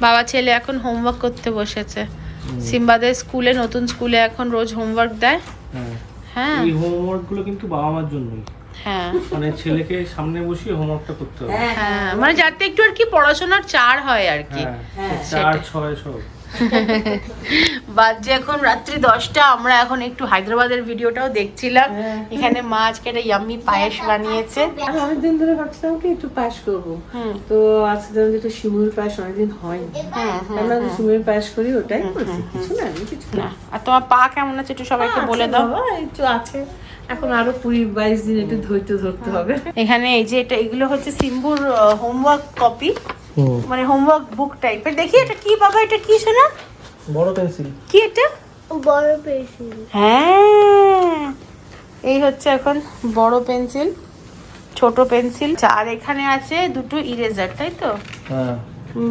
বাবা ছেলে এখন হোমওয়ার্ক করতে বসেছে। সিম্বাদের স্কুলে নতুন স্কুলে এখন রোজ হোমওয়ার্ক দেয়। হ্যাঁ। হ্যাঁ। এই হোমওয়ার্কগুলো কিন্তু বাবা মার জন্যই। হ্যাঁ। মানে ছেলেকে সামনে বসিয়ে হোমওয়ার্কটা করতে হবে। হ্যাঁ মানে যাতে একটু আর কি পড়াশোনার চার হয় আর কি। হ্যাঁ চার ছয় সব। বাজে এখন রাত্রি দশটা আমরা এখন একটু হায়দ্রাবাদের ভিডিওটাও দেখছিলাম। এখানে মা আজকে একটা ইয়াম্মি পায়েস বানিয়েছে। আমি অনেকদিন ধরে ভাবছিলাম কি একটু পায়েস করব। তো আজকে ধরুন একটু শিমুর পায়েস অনেকদিন হয়নি। হ্যাঁ হ্যাঁ আমরা তো শিমুর পায়েস করি ওটাই কিছু না কিছু না। না আর তোমার পা কেমন আছে একটু সবাইকে বলে দাও। একটু আছে। এখন আরও কুড়ি বাইশ দিন একটু ধৈর্য ধরতে হবে। এখানে এই যে এটা এগুলো হচ্ছে সিম্বুর হোমওয়ার্ক কপি মানে হোমওয়ার্ক বুক টাইপের দেখি এটা কি বাবা এটা কি শোনা? বড় পেন্সিল। কি এটা? বড় পেন্সিল। হ্যাঁ। এই হচ্ছে এখন বড় পেন্সিল ছোট পেন্সিল। আর এখানে আছে দুটো ইরেজার তাই তো? হ্যাঁ।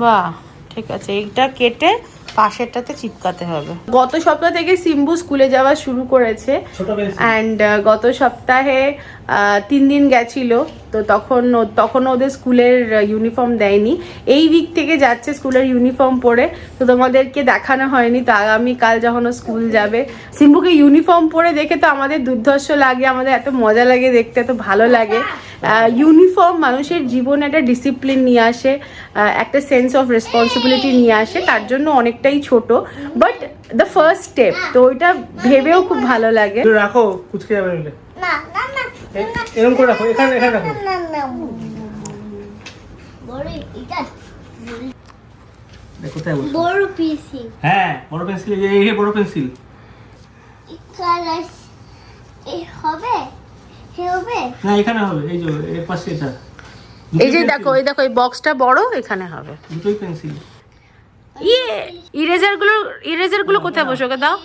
বাহ ঠিক আছে। এইটা কেটে পাশেরটাতে চিপকাতে হবে। গত সপ্তাহ থেকে সিম্বু স্কুলে যাওয়া শুরু করেছে। অ্যান্ড গত সপ্তাহে তিন দিন গেছিল। তো তখন ও- তখন ওদের স্কুলের ইউনিফর্ম দেয়নি। এই উইক থেকে যাচ্ছে স্কুলের ইউনিফর্ম পরে। তো তোমাদেরকে দেখানো হয়নি। তো আগামী কাল যখন ও স্কুল যাবে। সিম্বুকে ইউনিফর্ম পরে দেখে তো আমাদের দুর্ধর্ষ লাগে আমাদের এত মজা লাগে দেখতে এত ভালো লাগে। ইউনিফর্ম মানুষের জীবনে একটা ডিসিপ্লিন নিয়ে আসে একটা সেন্স অফ রেসপন্সিবিলিটি নিয়ে আসে তার জন্য অনেকটাই ছোট। বাট দ্য ফার্স্ট স্টেপ তো ওইটা ভেবেও খুব ভালো লাগে। রাখো কুচকে যাবে না। না না এরকম করে রাখো এখানে এখানে রাখো। না না বড় এটা কোথায় বসে? বড় পিসি হ্যাঁ বড় পেন্সিল এই যে এই যে বড় পেন্সিল কালার এ হবে? না এখানে হবে। এই যে এর পাশে এটা। এই যে দেখো এই দেখো এই বক্সটা বড় এখানে হবে। দুটোই পেন্সিল ইয়ে ইরেজারগুলো ইরেজারগুলো কোথায় বসে? ওকে দাও।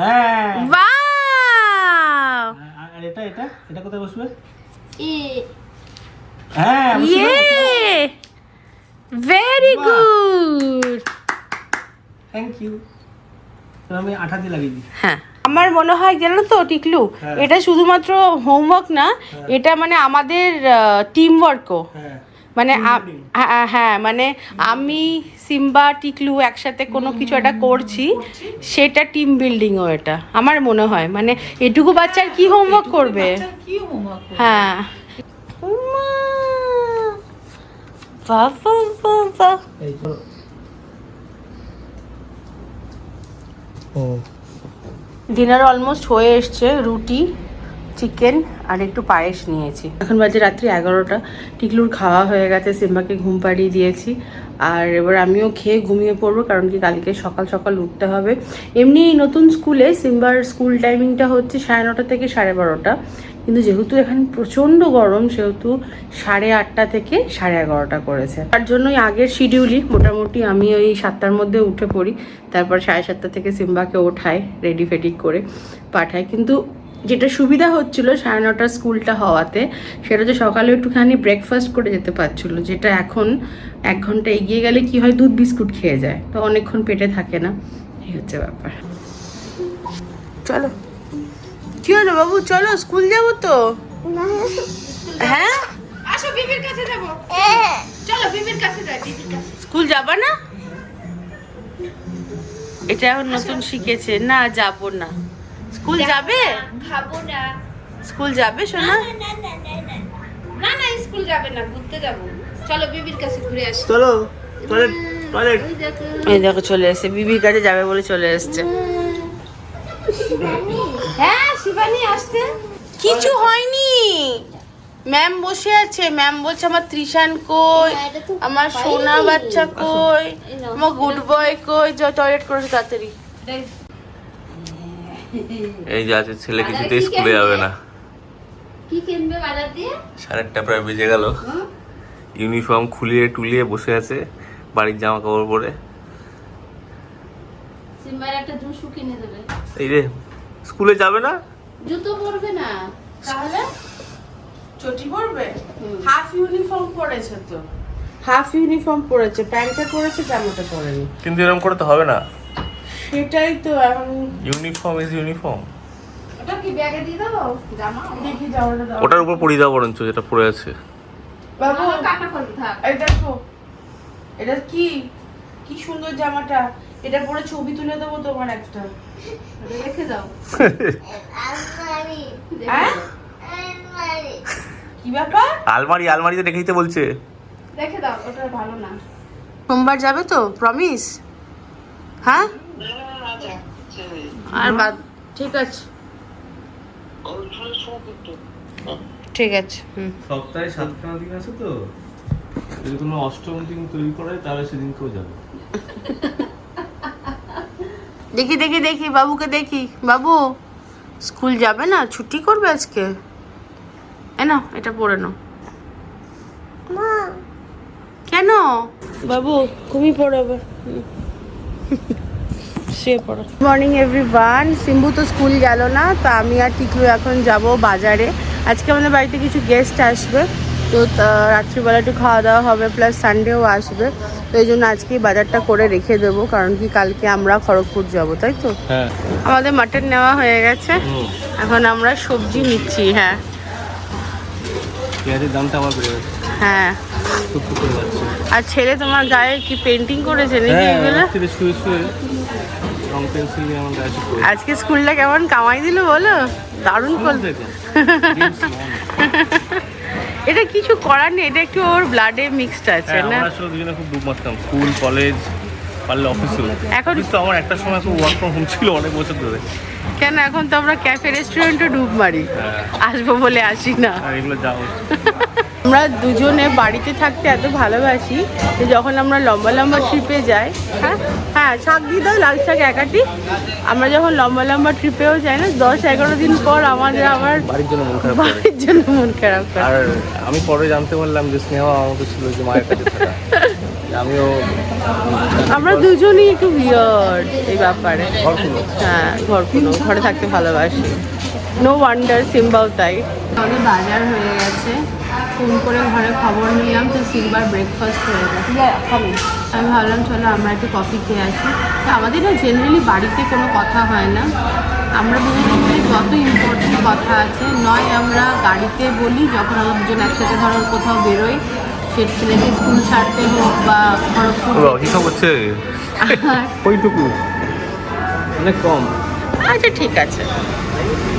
হ্যাঁ। আর এটা এটা? এটা কোথায় বসবে? হ্যাঁ ইয়ে! ভেরি গুড থ্যাংক ইউ আমি আঠা দিয়ে লাগিয়ে দিই। হ্যাঁ। আমার মনে হয় জানো তো টিকলু হ্যাঁ। এটা শুধুমাত্র হোমওয়ার্ক না এটা মানে আমাদের টিম ওয়ার্কও হ্যাঁ। মানে. হ্যাঁ, হ্যাঁ মানে আমি সিম্বা টিকলু একসাথে কোনো কিছু একটা করছি সেটা টিম বিল্ডিংও এটা আমার মনে হয়। মানে এটুকু বাচ্চার কি হোমওয়ার্ক করবে? হ্যাঁ। বাহ, বাহ, বাহ, বাহ। এই তো ও ডিনার অলমোস্ট হয়ে এসছে, রুটি চিকেন আর একটু পায়েস নিয়েছি। এখন বাজে রাত্রি এগারোটা, টিকলুর খাওয়া হয়ে গেছে, সিম্বাকে ঘুম পাড়িয়ে দিয়েছি। আর এবার আমিও খেয়ে ঘুমিয়ে পড়ব, কারণ কি কালকে সকাল সকাল উঠতে হবে। এমনি নতুন স্কুলে সিম্বার স্কুল টাইমিংটা হচ্ছে সাড়ে নটা থেকে সাড়ে বারোটা। কিন্তু যেহেতু এখানে প্রচণ্ড গরম, সেহেতু সাড়ে আটটা থেকে সাড়ে এগারোটা করেছে। তার জন্যই আগের শিডিউলই মোটামুটি আমি ওই সাতটার মধ্যে উঠে পড়ি। তারপর সাড়ে সাতটা থেকে সিম্বাকে ওঠায় রেডি ফেডি করে পাঠায় কিন্তু যেটা সুবিধা হচ্ছিল সাড়ে নটার স্কুলটা হওয়াতে, সেটা হচ্ছে সকালে একটুখানি ব্রেকফাস্ট করে যেতে পারছিল, যেটা এখন এক ঘণ্টা এগিয়ে গেলে কি হয়, দুধ বিস্কুট খেয়ে যায়। তো অনেকক্ষণ পেটে থাকে না, এই হচ্ছে ব্যাপার। চলো। কি হলো বাবু? চলো স্কুল যাব তো। হ্যাঁ? আসো বিবির কাছে যাব। চলো বিবির কাছে যাই বিবির কাছে। স্কুল যাবা না? এটা এখন নতুন শিখেছে। না যাব না। স্কুল যাবে খাব না স্কুল যাবে সোনা? না না না না না না। স্কুল যাবে না ঘুরতে যাব। চলো বিবির কাছে ঘুরে আসি। চলো টয়লেট টয়লেট এই দেখো চলে এসেছে। বিবির কাছে যাবে বলে চলে এসেছে। হ্যাঁ? শিবানী আসতে কিছু হয়নি। ম্যাম বসে আছে। ম্যাম বলছে আমার ত্রিশান কই? আমার সোনা বাচ্চা কই? আমার গুড বয় কই? যা টয়লেট করেছে তাড়াতাড়ি। এই যে আছে ছেলে কিছুতেই স্কুলে যাবে না। কি কিনবে বাজার দিয়ে? সাড়ে আটটা প্রায় বেজে গেল। ইউনিফর্ম খুলিয়ে টুলিয়ে বসে আছে বাড়ির জামা কাপড় পরে। সিম্বার একটা জুসু কিনে দেবে। এই রে স্কুলে যাবে না? জুতো পরবে না। তাহলে? চটি পরবে? হাফ ইউনিফর্ম পরেছে তো। হাফ ইউনিফর্ম পরেছে প্যান্টটা পরেছে জামাটা পরেনি। কিন্তু এরকম করে তো হবে না। সেটাই তো এখন। ইউনিফর্ম ইজ ইউনিফর্ম ওটা কি ব্যাগে দিয়ে দেবো জামা? দেখি জামাটা দাও। ওটার উপর পরিয়ে দাও বরঞ্চ যেটা পরে আছে। বাবু কাটা করবে থাক এই দেখো এটা কি কি সুন্দর জামাটা। এটা পরে ছবি তুলে দেবো তোমার একটা। রেখে দাও। হ্যাঁ? কি ব্যাপার? আলমারি আলমারিতে রেখে দিতে বলছে। রেখে দাও ওটা ভালো না। সোমবার যাবে তো প্রমিস হ্যাঁ? আর বাদ ঠিক আছে। ঠিক আছে সপ্তাহে সাতখানা দিন আছে তো। যদি কোনো অষ্টম দিন তৈরি করে তাহলে সেদিনকেও যাবে। দেখি দেখি দেখি বাবুকে দেখি। বাবু স্কুল যাবে না? ছুটি করবে আজকে? এ নাও এটা পড়ে নাও। কেন? বাবু ঘুমিয়ে পড়বে শুয়ে পড়ো। মর্নিং এভরিওয়ান সিম্বু তো স্কুল গেল না তো আমি আর টিকলু এখন যাব বাজারে। আজকে আমাদের বাড়িতে কিছু গেস্ট আসবে। তো রাত্রিবেলা একটু খাওয়া দাওয়া হবে প্লাস সানডেও আসবে। তো এই জন্য আজকেই বাজারটা করে রেখে দেবো কারণ কি কালকে আমরা খড়গপুর যাব তাই তো? হ্যাঁ। আমাদের মাটন নেওয়া হয়ে গেছে। এখন আমরা সবজি নিচ্ছি হ্যাঁ। পেঁয়াজের দামটা আবার বেড়ে গেছে। হ্যাঁ। আর ছেলে তোমার গায়ে কি পেন্টিং করেছে নাকি হ্যাঁ এগুলো? আজকে স্কুলটা কেমন? কামাই দিল বলো? দারুণ করল। এটা কিছু করার নেই এটা একটু ওর ব্লাডে মিক্সড আছে হ্যাঁ না? আমরা আসলে দুজনে খুব ডুব মারতাম স্কুল কলেজ পারলে অফিসেও এখন- তো আমার একটা সময় খুব ওয়ার্ক ফ্রম হোম ছিল অনেক বছর ধরে। কেন এখন তো আমরা ক্যাফে রেস্টুরেন্টে ডুব মারি। হ্যাঁ। আসব বলে আসি না। আর এগুলো হচ্ছে আমরা দুজনে বাড়িতে থাকতে এত ভালোবাসি যে যখন আমরা লম্বা লম্বা ট্রিপে যাই হ্যাঁ? হ্যাঁ শাক দিয়ে দাও লাল শাক একাটি। আমরা যখন লম্বা লম্বা ট্রিপেও যাই না দশ এগারো দিন পর আমাদের আবার বাড়ির জন্য মন খারাপ বাড়ির জন্য মন খারাপ আর আমি পরে জানতে পারলাম যে স্নেহ আমাকে ছিল যে মায়ের কাছে থাকা। আমিও আমরা দুজনেই একটু বিয়ার্ড এই ব্যাপারে। ঘর হ্যাঁ ঘর কোনো ঘরে থাকতে ভালোবাসি। নো ওয়ান্ডার সিম্বাও তাই। আমাদের বাজার হয়ে গেছে। ফোন করে ঘরে খবর নিলাম তো সিম্বার ব্রেকফাস্ট হয়ে গেছে। আমি ভাবলাম চলো আমরা একটু কফি খেয়ে আসি। তো আমাদের না জেনারেলি বাড়িতে কোনো কথা হয় না। আমরা মিলে যত ইম্পর্টেন্ট কথা আছে নয় আমরা গাড়িতে বলি যখন আমরা দুজন একসাথে ধরো কোথাও বেরোই সে ছেলেকে স্কুল ছাড়তে হোক বা খড়গপুর কি হচ্ছে ওইটুকু। অনেক কম। আচ্ছা ঠিক আছে।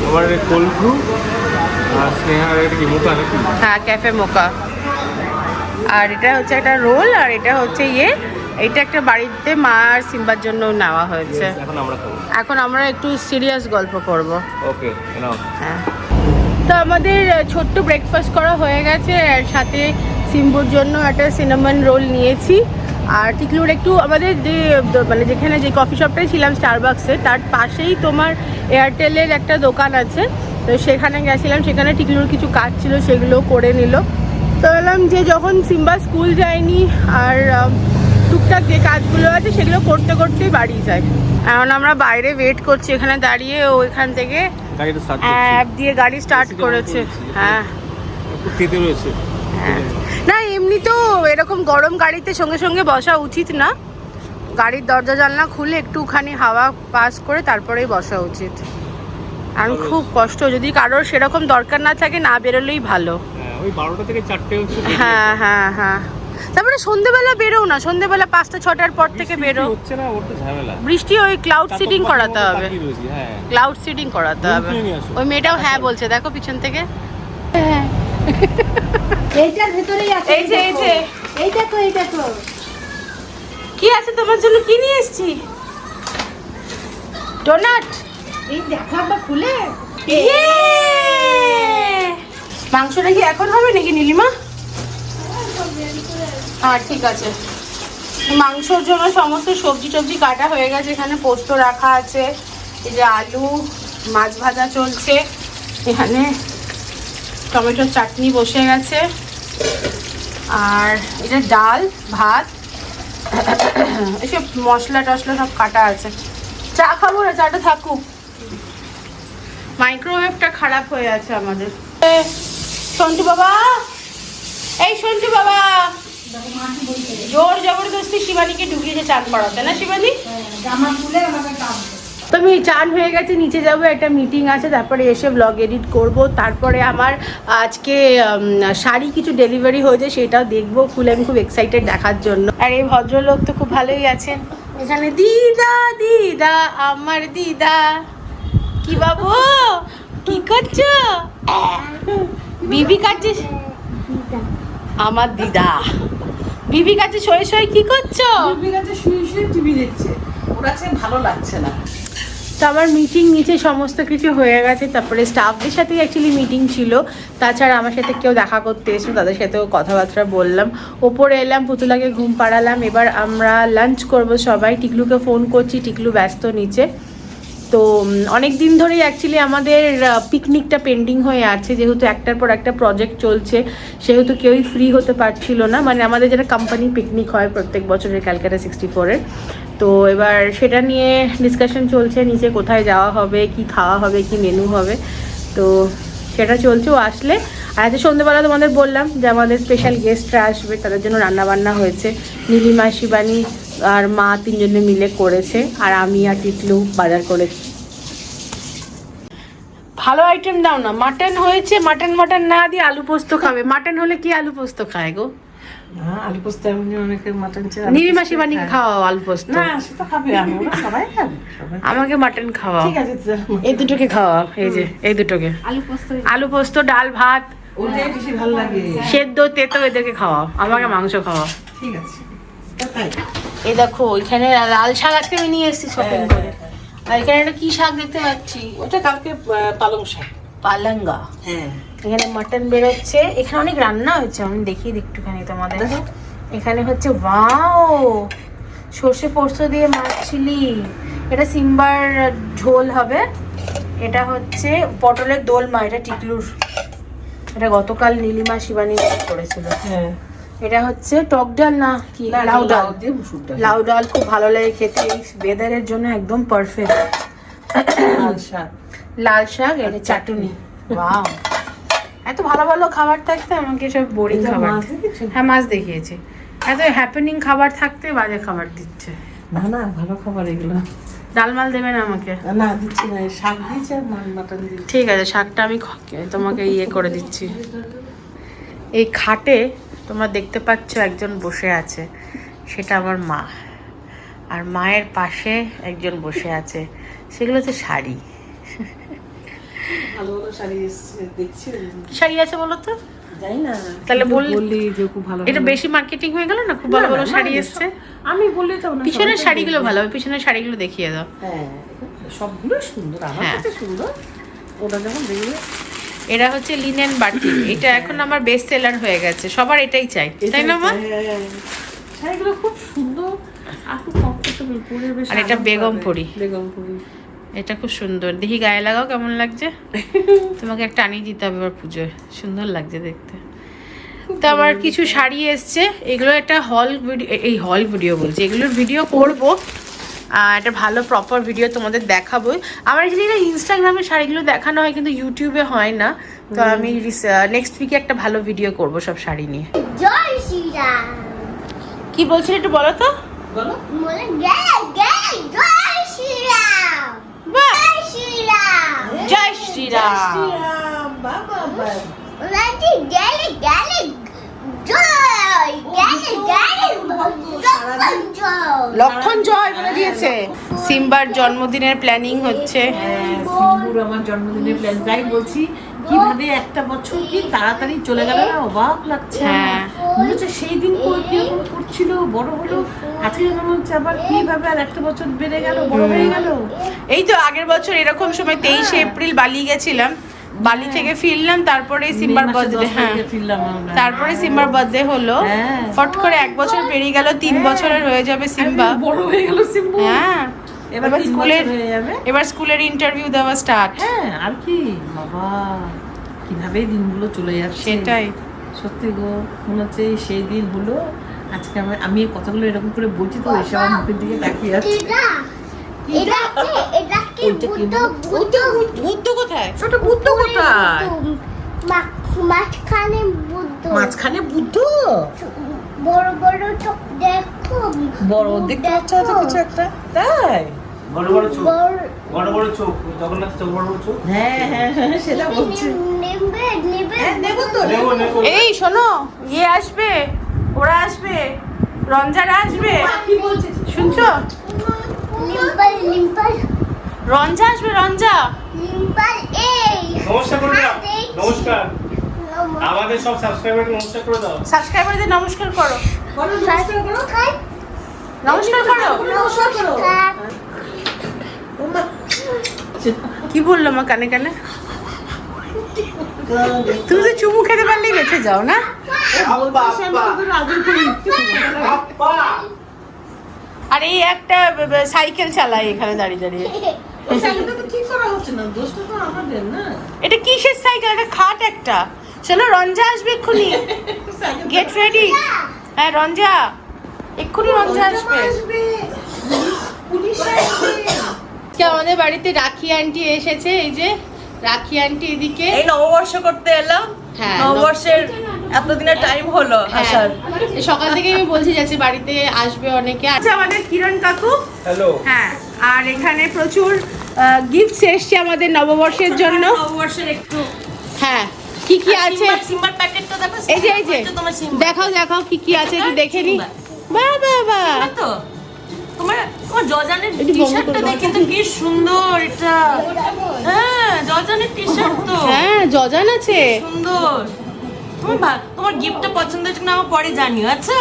আমার কোল্ড ব্রু হ্যাঁ ক্যাফে মোকা। আর এটা হচ্ছে একটা রোল আর এটা হচ্ছে ইয়ে এটা একটা বাড়িতে মা আর সিম্বার জন্য নেওয়া হয়েছে। এখন আমরা একটু সিরিয়াস গল্প করব। ওকে হ্যাঁ। তো আমাদের ছোট্ট ব্রেকফাস্ট করা হয়ে গেছে আর সাথে সিম্বুর জন্য একটা সিনামন রোল নিয়েছি। আর টিকলুর একটু আমাদের যে মানে যেখানে যে কফি শপটায় ছিলাম স্টারবাক্সে তার পাশেই তোমার এয়ারটেলের একটা দোকান আছে। তো সেখানে গেছিলাম সেখানে টিকলুর কিছু কাজ ছিল সেগুলো করে নিল। তো বললাম যে যখন সিম্বা স্কুল যায়নি আর টুকটাক যে কাজগুলো আছে সেগুলো করতে করতেই বাড়ি যায়। এখন আমরা বাইরে ওয়েট করছি এখানে দাঁড়িয়ে ও এখান থেকে অ্যাপ দিয়ে গাড়ি স্টার্ট করেছে। হ্যাঁ। রয়েছে। হ্যাঁ। না এমনি তো এরকম গরম গাড়িতে সঙ্গে সঙ্গে বসা উচিত না। গাড়ির দরজা জানলা খুলে একটুখানি হাওয়া পাস করে তারপরেই বসা উচিত। আমি খুব কষ্ট যদি কারোর সেরকম দরকার না থাকে না বেরোলেই ভালো। হ্যাঁ ওই বারোটা থেকে চারটে হ্যাঁ হ্যাঁ হ্যাঁ। তারপরে সন্ধ্যেবেলা বেরো না সন্ধ্যেবেলা পাঁচটা ছটার পর থেকে বেরো। হচ্ছে না ওর তো ঝামেলা। বৃষ্টি ওই ক্লাউড পাখির করাতে হবে। রয়েছি, হ্যাঁ। ক্লাউড সিটিং করাতে হবে। ওই মেয়েটাও হ্যাঁ বলছে দেখো পিছন থেকে। এইটার ভেতরেই আছে এই যে এই যে। এই দেখো এই দেখো। কি আছে তোমার জন্য? কি নিয়ে এসেছি? ডোনাট এই দেখো একবার খুলে। মাংসটা কি এখন হবে নাকি নীলিমা? হ্যাঁ ঠিক আছে। মাংসর জন্য সমস্ত সবজি টবজি কাটা হয়ে গেছে। এখানে পোস্ত রাখা আছে। এই যে আলু মাছ ভাজা চলছে। এখানে টমেটোর চাটনি বসে গেছে। আর এটা ডাল ভাত এসব মশলা টশলা সব কাটা আছে। চা খাব না চাটা থাকুক। মাইক্রোওয়েভটা খারাপ হয়ে আছে আমাদের। সন্টু বাবা! এই সন্টু বাবা! জোর জবরদস্তি শিবানীকে ঢুকিয়েছে চান করাতে, না শিবানী? তো আমি চান হয়ে গেছে, নিচে যাব, একটা মিটিং আছে, তারপরে এসে ব্লগ এডিট করব, তারপরে আমার আজকে শাড়ি কিছু ডেলিভারি হয়েছে, সেটাও দেখব খুলে আমি খুব এক্সাইটেড দেখার জন্য। আর এই ভদ্রলোক তো খুব ভালোই আছেন। এখানে দিদা দিদা, আমার দিদা। কি বাবু? কি করছ? বিবি কাছে আমার দিদা। বিবি কাছে শোয় শোয় কি করছ? বিবির কাছে শুয়ে শুয়ে টিভি দেখছে। ওর কাছে ভালো লাগছে না। তো আমার মিটিং নিচে সমস্ত কিছু হয়ে গেছে। তারপরে স্টাফদের সাথেই অ্যাকচুয়ালি মিটিং ছিল। তাছাড়া আমার সাথে কেউ দেখা করতে এসেছিল। তাদের সাথেও কথাবার্তা বললাম। ওপরে এলাম পুতুলাকে ঘুম পাড়ালাম। এবার আমরা লাঞ্চ করব সবাই। টিকলুকে ফোন করছি। টিকলু ব্যস্ত নিচে। তো অনেক দিন ধরেই অ্যাকচুয়ালি আমাদের পিকনিকটা পেন্ডিং হয়ে আছে যেহেতু একটার পর একটা প্রজেক্ট চলছে সেহেতু কেউই ফ্রি হতে পারছিল না। মানে আমাদের যেটা কোম্পানি পিকনিক হয় প্রত্যেক বছরের ক্যালকাটা সিক্সটি ফোরের তো এবার সেটা নিয়ে ডিসকাশন চলছে নিচে কোথায় যাওয়া হবে কি খাওয়া হবে কি মেনু হবে। তো সেটা চলছে ও আসলে। আর আজকে সন্ধ্যেবেলা তোমাদের বললাম যে আমাদের স্পেশাল গেস্টরা আসবে তাদের জন্য রান্না বান্না হয়েছে। নীলিমা শিবানী আর মা তিনজনে মিলে করেছে আর আমি আর টিটলু বাজার করেছি ভালো আইটেম দাও না। মাটন হয়েছে মাটন মাটন না দিয়ে আলু পোস্ত খাবে। মাটন হলে কি আলু পোস্ত খায় গো? আলু পোস্ত এমনি অনেকে মাটন খাওয়াও আলু পোস্ত। না সেটা খাবে আমি সবাই খাবে আমাকে মাটন খাওয়াও। ঠিক আছে এই দুটোকে খাওয়াও এই যে এই দুটোকে। আলু পোস্ত। আলু পোস্ত ডাল ভাত ওটাই বেশি ভালো লাগে। সেদ্ধ তেতো এদেরকে খাওয়াও আমাকে মাংস খাওয়াও। ঠিক আছে তাই। এই দেখো এখানে লাল শাক আজকে আমি নিয়ে এসেছি শপিং করে। আর এখানে একটা কি শাক দেখতে পাচ্ছি? ওটা কালকে পালং শাক। পালাঙ্গা। হ্যাঁ। এখানে মাটন বেরোচ্ছে। এখানে অনেক রান্না হয়েছে আমি দিই একটুখানি তোমাদের। দেখো। এখানে হচ্ছে ওয়াও সর্ষে পোস্ত দিয়ে মাছ চিলি এটা সিম্বার ঝোল হবে। এটা হচ্ছে পটলের দোলমা এটা টিকলুর। এটা গতকাল নীলিমা শিবানী করেছিল। হ্যাঁ। এটা হচ্ছে টক ডাল না কি? লাউ ডাল। লাউ ডাল খুব ভালো লাগে খেতে। এই ওয়েদারের জন্য একদম পারফেক্ট লাল শাক। লাল শাক এটা চাটনি। ওয়াও এত ভালো ভালো খাবার থাকতে আমাকে সব বোরিং খাবার হ্যাঁ মাছ দেখিয়েছে। এত হ্যাপেনিং খাবার থাকতে বাজে খাবার দিচ্ছে। না না ভালো খাবার এগুলো। ডাল মাল দেবে না আমাকে? না দিচ্ছি না শাক দিয়েছে আর মাটন দিয়েছে। ঠিক আছে শাকটা আমি তোমাকে ইয়ে করে দিচ্ছি। এই খাটে তোমরা দেখতে পাচ্ছ একজন বসে আছে সেটা আমার মা। আর মায়ের পাশে একজন বসে আছে সেগুলো হচ্ছে শাড়ি। শাড়ি আছে বলো তো? তাহলে বললি- বললি যে খুব ভালো এটা বেশি মার্কেটিং হয়ে গেল না? খুব ভালো ভালো শাড়ি এসছে। আমি বললি তো পিছনের শাড়িগুলো ভালো হবে পিছনের শাড়িগুলো দেখিয়ে দাও। হ্যাঁ সবগুলো সুন্দর আমার হ্যাঁ। কাছে সুন্দর। ওটা যখন দেখবে এটা হচ্ছে লিনেন বাটি। এটা এখন আমার বেস্ট সেলার হয়ে গেছে। সবার এটাই চাই। তাই না মা? হ্যাঁ, শাড়িগুলো খুব সুন্দর আর খুব কমফোর্টেবল পরে বেশ আর এটা বেগমপুরি। বেগমপুরি এটা খুব সুন্দর। দেখি গায়ে লাগাও কেমন লাগছে? তোমাকে একটা আনিয়ে দিতে হবে এবার পুজোয়। সুন্দর লাগছে দেখতে। তো আবার কিছু শাড়ি এসছে। এগুলো একটা হল ভিডিও এই হল ভিডিও বলছি। এগুলোর ভিডিও করব। একটা ভালো প্রপার ভিডিও তোমাদের দেখাবো। আমার অ্যাকচুয়ালি এটা ইনস্টাগ্রামে শাড়িগুলো দেখানো হয় কিন্তু ইউটিউবে হয় না। তো আমি নেক্সট উইকে একটা ভালো ভিডিও করব সব শাড়ি নিয়ে। কি বলছিলে একটু বলো তো? জয় শ্রীরাম। জয় শ্রীরাম। লক্ষণ জয় বলে দিয়েছে। সিম্বার জন্মদিনের প্ল্যানিং হচ্ছে। হ্যাঁ, আমার জন্মদিনের প্ল্যান তাই বলছি কীভাবে একটা বছর কি তাড়াতাড়ি চলে গেল না? অবাক লাগছে। হ্যাঁ। মনে হচ্ছে সেই দিন করে কীরকম করছিল বড় হলো। আজকে যেন মনে হচ্ছে আবার কীভাবে আর একটা বছর বেড়ে গেল বড় হয়ে গেল। এই তো আগের বছর এরকম সময় তেইশে এপ্রিল বালি গেছিলাম। বালি থেকে ফিরলাম তারপরে সিম্বার বার্থডে হ্যাঁ। তারপরে সিম্বার বার্থডে হলো। হ্যাঁ। ফট করে এক বছর পেরিয়ে গেল তিন বছরের হয়ে যাবে সিম্বা। বড় হয়ে গেল সিম্বু। হ্যাঁ। এবার স্কুলের যাবে। এবার স্কুলের ইন্টারভিউ দেওয়া স্টার্ট হ্যাঁ আর কি? বাবা কীভাবে দিনগুলো চলে যাচ্ছে। সেটাই। সত্যি গো মনে হচ্ছে সেই দিন হলো আজকে আমি আমি কথাগুলো এরকম করে বলছি তো এসব আমার মুখের দিকে তাকিয়ে আছে এটা এটা ওইটা কি? বুদ্ধ বুদ্ধ বুদ্ধ। কোথায়? ছোট বুদ্ধ কোথায়? মাঝখানে বুদ্ধ। মাঝখানে বুদ্ধ? বড় বড় চোখ দেখো। বড় মুখ দেখতে পাচ্ছ হয়তো কিছু একটা? তাই? বড় বড় চোখ। বড়। বড় বড় চোখ। জগন্নাথ চোখ বড় বড় চোখ। হ্যাঁ হ্যাঁ সেটা বলছি। নেবে নেবে। হ্যাঁ তো। নেব নেব। এই শোনো ইয়ে আসবে ওরা আসবে রঞ্জারা আসবে। কি বলছিস শুনছো লিম্পাল লিম্পাল রঞ্জা আসবে রঞ্জা? নমস্কার করে দাও নমস্কার। নমস্কার। আমাদের সব সাবস্ক্রাইবারকে নমস্কার করে দাও। সাবস্ক্রাইবারদের নমস্কার করো। বলো নমস্কার করো। নমস্কার। করো। নমস্কার করো। কি বলল মা কানে কানে? তুমি তো চুমু খেতে পারলেই বেঁচে যাও না? আর এই একটা সাইকেল চালায় এখানে দাঁড়িয়ে দাঁড়িয়ে। এটা কিসের সাইকেল এটা খাট একটা। চলো রঞ্জা আসবে এক্ষুনি। গেট রেডি হ্যাঁ রঞ্জা। এক্ষুনি রঞ্জা আসবে। আমাদের বাড়িতে রাখি আন্টি এসেছে এই যে রাখি আন্টি এদিকে। এই নববর্ষ করতে এলাম। হ্যাঁ, নববর্ষের এতদিনের টাইম হলো হ্যাঁ, আসার। সকাল থেকে আমি বলছি যাচ্ছি বাড়িতে আসবে অনেকে। আচ্ছা আমাদের কিরণ কাকু। হ্যালো হ্যাঁ আর এখানে প্রচুর গিফটস এসছে আমাদের নববর্ষের জন্য। নববর্ষের একটু হ্যাঁ কি কি আছে? সিম্বার প্যাকেটটা দেখো এই যে এই যে। দেখাও দেখাও কি কি আছে একটু দেখে নি। বাহ বাহ বাহ। তো। তোমার তোমার জজানের টি-শার্টটা দেখে তো কি সুন্দর এটা। হ্যাঁ জজানের টি শার্ট তো। হ্যাঁ জজান আছে। সুন্দর। তুমি ভাব তোমার গিফটটা পছন্দ হয়েছে কিনা আমার পরে জানিও আচ্ছা?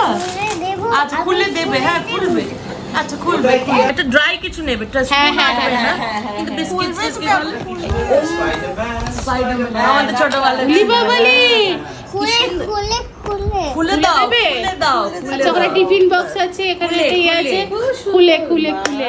আচ্ছা খুলে দেবে হ্যাঁ খুলবে। আচ্ছা খুলবে। এটা ড্রাই কিছু নেবে হ্যাঁ, হ্যাঁ, আনবে হ্যাঁ, না কিন্তু বিস্কিট বিস্কিট আমাদের ছোটবেলায় দীপাবলি! খুলে খুলে খুলে। খুলে খুলে দাও? খুলে দাও খুলে আচ্ছা। টিফিন বক্স আছে এখানে খুলে, একটা ইয়ে খুলে। আছে। খুলে খুলে। খুলে।